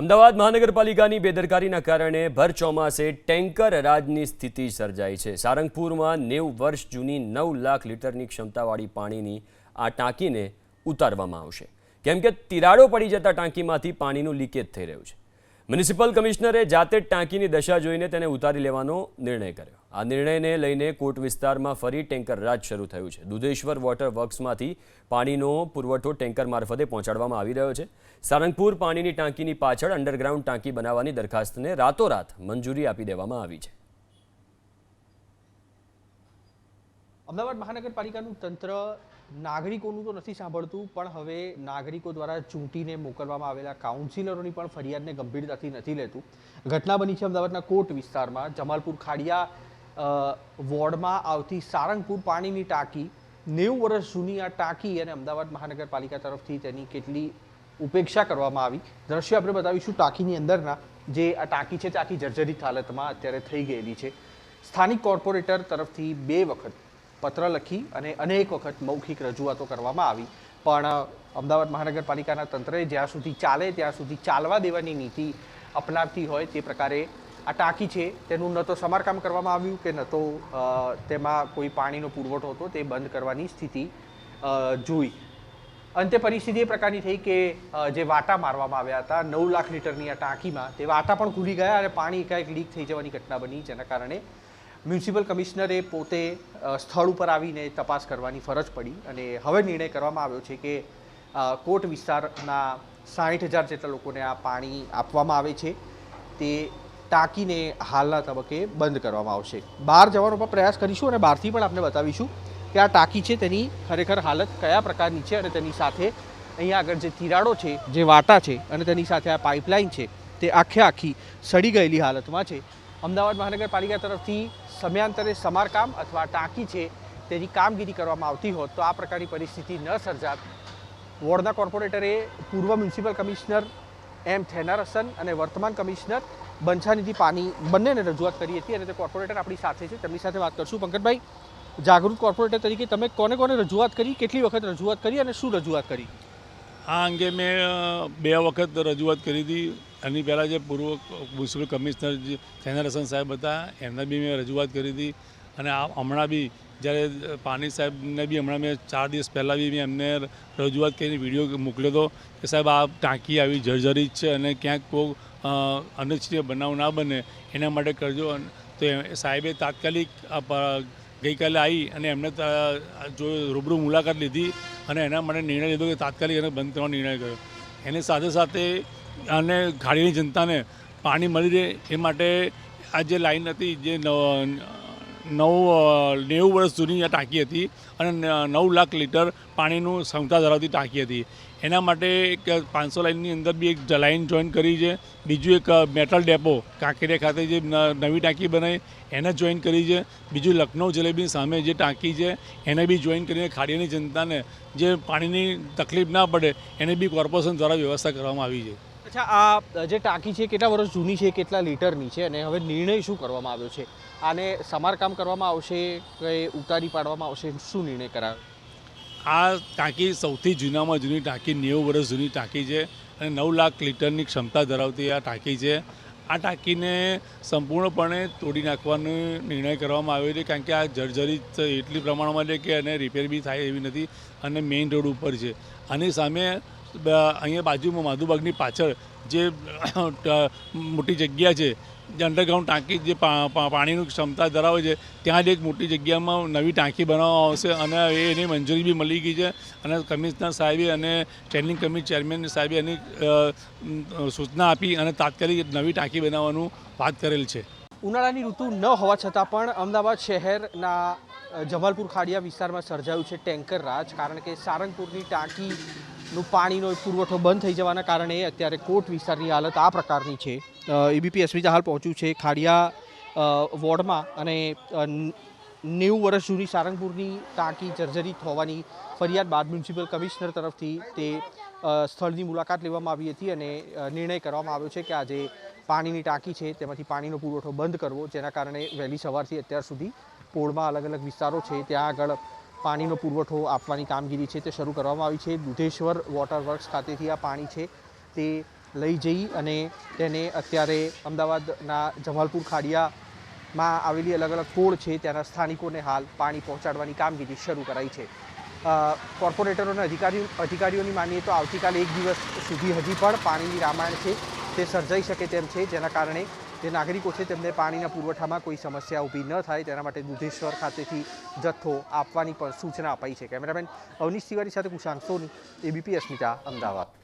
અમદાવાદ મહાનગરપાલિકાની બેદરકારીના કારણે ભર ચોમાસે ટેન્કર રાજની સ્થિતિ સર્જાઈ છે. સારંગપુરમાં નેવું વર્ષ જૂની નવ લાખ લીટરની ક્ષમતાવાળી પાણીની આ ટાંકીને ઉતારવામાં આવશે. કેમ કે તિરાડો પડી જતા ટાંકીમાંથી પાણીનું લીકેજ થઈ રહ્યું છે. મ્યુનિસિપલ કમિશનરે જાતે જ ટાંકીની દશા જોઈને તેને ઉતારી લેવાનો નિર્ણય કર્યો. આ નિર્ણયને લઈને કોટ વિસ્તારમાં ફરી ટેન્કર રાજ શરૂ થયું છે. દુધેશ્વર વોટર વર્ક્સમાંથી પાણીનો પુરવઠો ટેન્કર મારફતે પહોંચાડવામાં આવી રહ્યો છે. સારંગપુર પાણીની ટાંકીની પાછળ અંડરગ્રાઉન્ડ ટાંકી બનાવવાની દરખાસ્તને રાતોરાત મંજૂરી આપી દેવામાં આવી છે. અમદાવાદ મહાનગરપાલિકાનું તંત્ર નાગરિકોનું તો નથી સાંભળતું, પણ હવે નાગરિકો દ્વારા ચૂંટીને મોકલવામાં આવેલા કાઉન્સિલરોની પણ ફરિયાદને ગંભીરતાથી નથી લેતું. ઘટના બની છે અમદાવાદના કોટ વિસ્તારમાં. જમાલપુર ખાડિયા વોર્ડમાં આવતી સારંગપુર પાણીની ટાંકી, નેવું વર્ષ જૂની આ ટાંકી અને અમદાવાદ મહાનગરપાલિકા તરફથી તેની કેટલી ઉપેક્ષા કરવામાં આવી. દ્રશ્ય આપણે બતાવીશું ટાંકીની અંદરના, જે આ ટાંકી છે ટાંકી જર્જરિત હાલતમાં અત્યારે થઈ ગયેલી છે. સ્થાનિક કોર્પોરેટર તરફથી બે વખત પત્ર લખી અને અનેક વખત મૌખિક રજૂઆતો કરવામાં આવી. પણ અમદાવાદ મહાનગરપાલિકાના તંત્રએ જ્યાં સુધી ચાલે ત્યાં સુધી ચાલવા દેવાની નીતિ અપનાવતી હોય તે પ્રકારે આ ટાંકી છે, તેનું ન તો સમારકામ કરવામાં આવ્યું કે ન તો તેમાં કોઈ પાણીનો પુરવઠો હતો તે બંધ કરવાની સ્થિતિ જોઈ. અંતે પરિસ્થિતિ એ પ્રકારની થઈ કે જે વાટા મારવામાં આવ્યા હતા, નવ લાખ લીટરની આ ટાંકીમાં, તે વાટા પણ ખુલી ગયા અને પાણી એકાએક લીક થઈ જવાની ઘટના બની. જેના કારણે મ્યુનિસિપલ કમિશનરે પોતે સ્થળ ઉપર આવીને તપાસ કરવાની ફરજ પડી અને હવે નિર્ણય કરવામાં આવ્યો છે કે કોટ વિસ્તારના સાઠ હજાર જેટલા લોકોને આ પાણી આપવામાં આવે છે. તે ટાંકીને હાલના તબક્કે બંધ કરવામાં આવશે. બહાર જવાનો પણ પ્રયાસ કરીશું અને બહારથી પણ આપણે બતાવીશું કે આ ટાંકી છે તેની ખરેખર હાલત કયા પ્રકારની છે અને તેની સાથે અહીંયા આગળ જે તિરાડો છે, જે વાટા છે અને તેની સાથે આ પાઇપલાઇન છે તે આખે આખી સડી ગયેલી હાલતમાં છે. અમદાવાદ મહાનગરપાલિકા તરફથી સમયાંતરે સમારકામ અથવા ટાંકી છે તેની કામગીરી કરવામાં આવતી હોત તો આ પ્રકારની પરિસ્થિતિ ન સર્જાત. વોર્ડના કોર્પોરેટરે પૂર્વ મ્યુનિસિપલ કમિશનર એમ થેનારસન અને વર્તમાન કમિશનર બંછાનિધિ પાની બંનેને રજૂઆત કરી હતી અને તે કોર્પોરેટર આપણી સાથે છે. તેમની સાથે વાત કરશું પંકજભાઈ. જાગૃત કોર્પોરેટર તરીકે તમે કોને કોને રજૂઆત કરી, કેટલી વખત રજૂઆત કરી અને શું રજૂઆત કરી? આ અંગે મેં બે વખત રજૂઆત કરી હતી. એની પહેલાં જે પૂર્વ મ્યુનિસિપલ કમિશનર જે થેનારસન સાહેબ હતા, એમને બી મેં રજૂઆત કરી હતી. અને આ હમણાં બી જ્યારે પાણી સાહેબને બી હમણાં મેં ચાર દિવસ પહેલાં બી મેં એમને રજૂઆત કરીને વીડિયો મોકલ્યો હતો કે સાહેબ, આ ટાંકી આવી જર્જરિત છે અને ક્યાંક કોઈ અનિચ્છનીય બનાવ ના બને, એના માટે કરજો. તો સાહેબે તાત્કાલિક ગઈકાલે આવી અને એમને જો રૂબરૂ મુલાકાત લીધી અને એના માટે નિર્ણય લીધો કે તાત્કાલિક એને બંધ કરવાનો નિર્ણય કર્યો. એની સાથે સાથે અને ખાડીની જનતાને પાણી મળી રહે એ માટે આ જે લાઈન હતી, જે નવ નવ વર્ષ જૂની આ ટાંકી હતી અને નવ લાખ લીટર પાણીનું ક્ષમતા ધરાવતી ટાંકી હતી. એના માટે એક પાંચસો લાઇનની અંદર બી એક લાઇન જોઈન કરી છે. બીજું એક મેટલ ડેપો કાંકરિયા ખાતે જે નવી ટાંકી બનાવી એને જોઈન કરી છે. બીજું લખનઉ જલેબીની સામે જે ટાંકી છે, એને બી જોઈન કરીને ખાડીની જનતાને જે પાણીની તકલીફ ના પડે, એને બી કોર્પોરેશન દ્વારા વ્યવસ્થા કરવામાં આવી છે. અચ્છા, આ જે ટાંકી છે, કેટલા વર્ષ જૂની છે, કેટલા લીટરની છે અને હવે નિર્ણય શું કરવામાં આવ્યો છે? આને સમારકામ કરવામાં આવશે, કે ઉતારી પાડવામાં આવશે, શું નિર્ણય કરાયો? આ ટાંકી સૌથી જૂનામાં જૂની ટાંકી, નેવું વર્ષ જૂની ટાંકી છે અને નવ લાખ લીટરની ક્ષમતા ધરાવતી આ ટાંકી છે. આ ટાંકીને સંપૂર્ણપણે તોડી નાખવાનો નિર્ણય કરવામાં આવ્યો છે, કારણ કે આ જર્જરિત એટલી પ્રમાણમાં છે કે એને રિપેર બી થાય એવી નથી અને મેઇન રોડ ઉપર છે. આની સામે અહીંયા બાજુમાં માધુબાગની પાછળ જે મોટી જગ્યા છે, જે અંડરગ્રાઉન્ડ ટાંકી જે પા- પા- ક્ષમતા ધરાવે છે, ત્યાં જ એક મોટી જગ્યામાં નવી ટાંકી બનાવવામાં આવશે અને એની મંજૂરી બી મળી ગઈ છે. અને કમિશનર સાહેબે અને સ્ટેન્ડિંગ કમિટી ચેરમેન સાહેબે એની સૂચના આપી અને તાત્કાલિક નવી ટાંકી બનાવવાનું વાત કરેલ છે. ઉનાળાની ઋતુ ન હોવા છતાં પણ અમદાવાદ શહેરના જમાલપુર ખાડિયા વિસ્તારમાં સર્જાયું છે ટેન્કર રાજ. કારણ કે સારંગપુરની ટાંકીનું પાણીનો પુરવઠો બંધ થઈ જવાના કારણે અત્યારે કોટ વિસ્તારની હાલત આ પ્રકારની છે. એબીપી અસ્મિતા હાલ પહોંચ્યું છે ખાડિયા વોર્ડમાં અને નેવું વર્ષ જૂની સારંગપુરની ટાંકી જર્જરિત હોવાની ફરિયાદ બાદ મ્યુનિસિપલ કમિશનર તરફથી તે સ્થળની મુલાકાત લેવામાં આવી હતી અને નિર્ણય કરવામાં આવ્યો છે કે આજે પાણીની ટાંકી છે તેમાંથી પાણીનો પુરવઠો બંધ કરવો, જેના કારણે વહેલી સવારથી અત્યાર સુધી પોળમાં અલગ અલગ વિસ્તારો છે. ત્યાં આગળ પાણીનો પુરવઠો આપવાની કામગીરી છે તે શરૂ કરવામાં આવી છે. દુધેશ્વર વોટર વર્ક્સ ખાતેથી આ પાણી છે તે લઈ જઈ અને તેને અત્યારે અમદાવાદના જમાલપુર ખાડિયામાં આવેલી અલગ અલગ કોળ છે. ત્યાંના સ્થાનિકોને હાલ પાણી પહોંચાડવાની કામગીરી શરૂ કરાઈ છે. કોર્પોરેટરોના અધિકારીઓ, અધિકારીઓની માનીએ તો આવતીકાલે એક દિવસ સુધી હજી પણ પાણીની રામાયણ છે તે સર્જાઈ શકે તેમ છે. જેના કારણે જે નાગરિકો છે, તેમને પાણીના પુરવઠામાં કોઈ સમસ્યા ઊભી ન થાય, તેના માટે દુધેશ્વર ખાતેથી જથ્થો આપવાની પણ સૂચના અપાઈ છે. કેમેરામેન અવનીશ તિવારી સાથે કુશાંક સોની, એબીપી અસ્મિતા, અમદાવાદ.